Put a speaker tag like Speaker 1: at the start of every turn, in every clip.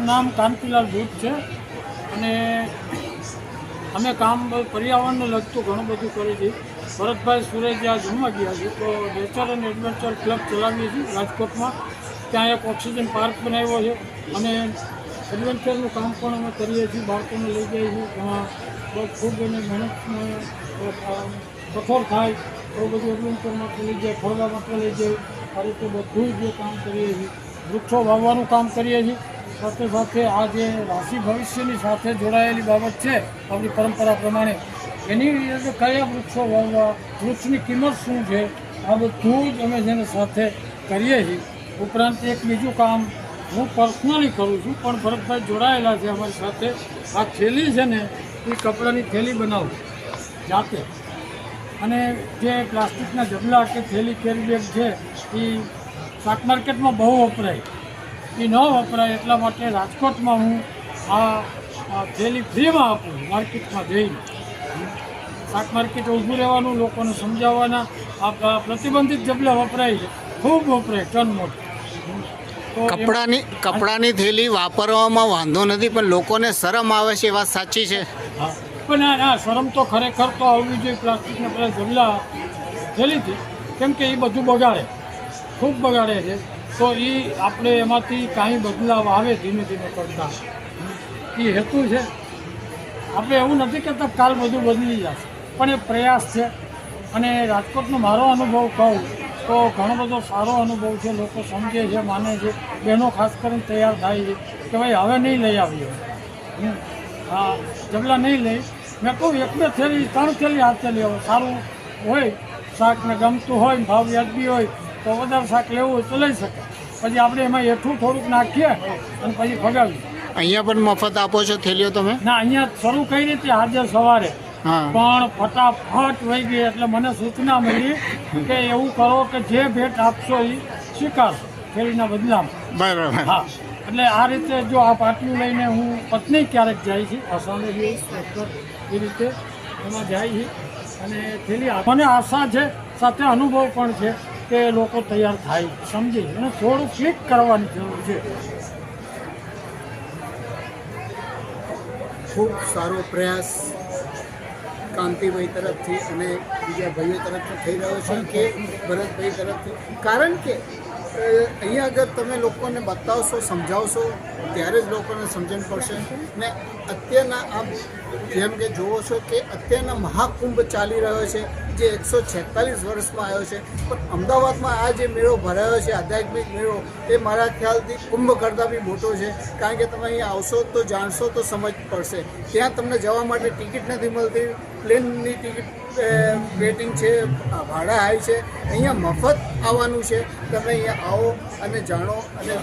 Speaker 1: નામ કાંતિલાલ ભૂત છે અને અમે કામ પર્યાવરણને લગતું ઘણું બધું કરીએ છીએ. ભરતભાઈ સુરેજ આ જમવા ગયા છે, તો નેચર એન્ડ એડવેન્ચર ક્લબ ચલાવીએ છીએ રાજકોટમાં. ત્યાં એક ઓક્સિજન પાર્ક બનાવ્યો છે અને એડવેન્ચરનું કામ પણ અમે કરીએ છીએ, બાળકોને લઈ જઈએ છીએ. એમાં બહુ ખૂબ એને મહેનત કઠોર થાય એવું બધું એડવેન્ચર માટે લઈ જાય ફરવા માટે લઈ જાય. આ રીતે બધું જ કામ કરીએ છીએ. વૃક્ષો વાવવાનું કામ કરીએ છીએ. સાથે સાથે આ જે રાશિ ભવિષ્યની સાથે જોડાયેલી બાબત છે, આપણી પરંપરા પ્રમાણે, એની રીતે કયા વૃક્ષો વાવવા, વૃક્ષની કિંમત શું છે, આ બધું જ અમે જેને સાથે કરીએ છીએ. ઉપરાંત એક બીજું કામ હું પર્સનલી કરું છું, પણ ભરતભાઈ જોડાયેલા છે અમારી સાથે. આ થેલી છે ને, એ કપડાની થેલી બનાવું જાતે. અને જે પ્લાસ્ટિકના જબલા કે થેલી કેરી બેગ છે, એ શાક માર્કેટમાં બહુ વપરાય. એ ન વપરાય એટલા માટે રાજકોટમાં હું આ થેલી ફ્રીમાં આપું માર્કેટમાં જઈને. શાક માર્કેટ ઊભું રહેવાનું લોકોને સમજાવવાના આ પ્રતિબંધિત જબલા વપરાય છે ખૂબ વપરાય ટન મોટ
Speaker 2: કપડાની કપડાની થેલી વાપરવામાં વાંધો નથી પણ લોકોને શરમ આવે છે એ વાત સાચી છે.
Speaker 1: પણ ના ના શરમ તો ખરેખર તો આવવી જોઈએ પ્લાસ્ટિકના પેલા જબલા થેલીથી. કેમ કે એ બધું બગાડે. ખૂબ બગાડે છે. તો એ આપણે એમાંથી કાંઈ બદલાવ આવે ધીમે ધીમે કરતા. એ હેતુ છે. આપણે એવું નથી કહેતા કાલ બધું બદલી જશે. પણ એ પ્રયાસ છે. અને રાજકોટનો મારો અનુભવ કહું, તો ઘણો બધો સારો અનુભવ છે. લોકો સમજે છે, માને છે. બહેનો ખાસ કરીને તૈયાર થાય છે કે ભાઈ હવે નહીં લઈ આવીએ. હા, જબલા નહીં લઈ. મેં કહું એક બે થેલી, ત્રણ થેલી હાથે લેવો. સારું હોય, શાકને ગમતું હોય ભાવ વ્યાજબી હોય તો વધારે શાક લેવું હોય તો લઈ શકે. પછી આપણે એમાં એઠું થોડુંક નાખીએ અને પછી ફગાવીએ
Speaker 2: અહીંયા પણ મફત આપો છો થેલીઓ તમે?
Speaker 1: ના અહીંયા શરૂ કરી હતી આજે સવારે. પણ ફટાફટ વહી ગઈ એટલે મને સૂચના મળી કે એવું કરો કે જે ભેટ આપશો એ સ્વીકારશો થેલીના બદલામાં.
Speaker 2: બરાબર.
Speaker 1: હા. એટલે આ રીતે જો આ પાટલું લઈને હું પત્ની ક્યારેક જાય છે અસામે એ રીતે એમાં જાય છે. અને થેલી મને આશા છે સાથે અનુભવ પણ છે. કે લોકો તૈયાર થાય, સમજી અને થોડું ક્લિક કરવાની જરૂર છે.
Speaker 3: ખૂબ સારો પ્રયાસ કાંતિભાઈ તરફથી અને બીજા ભાઈઓ તરફથી થઈ રહ્યો છે કે ભરતભાઈ તરફથી. કારણ કે અહીંયા આગળ તમે લોકોને બતાવશો, સમજાવશો, ત્યારે જ લોકોને સમજણ પડશે. ને અત્યારના આપ જેમ કે જુઓ છો કે અત્યારના મહાકુંભ ચાલી રહ્યો છે, જે એકસો છેતાલીસ વર્ષમાં આવ્યો છે. પણ અમદાવાદમાં આ જે મેળો ભરાયો છે, આધ્યાત્મિક મેળો, એ મારા ખ્યાલથી કુંભ કરતાં બી મોટો છે. કારણ કે તમે અહીંયા આવશો તો જાણશો તો સમજ પડશે. ત્યાં તમને જવા માટે ટિકિટ નથી મળતી, પ્લેનની ટિકિટ વેટિંગ છે, ભાડા હાઈ છે. અહીંયા મફત આવવાનું છે. તમે અહીંયા આવો અને જાણો અને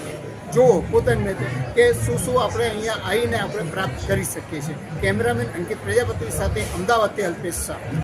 Speaker 3: જુઓ પોતાની રીતે કે શું શું આપણે અહીંયા આવીને આપણે પ્રાપ્ત કરી શકીએ છીએ. કેમેરામેન અંકિત પ્રજાપતિ સાથે અમદાવાદથી અલ્પેશ શાહ.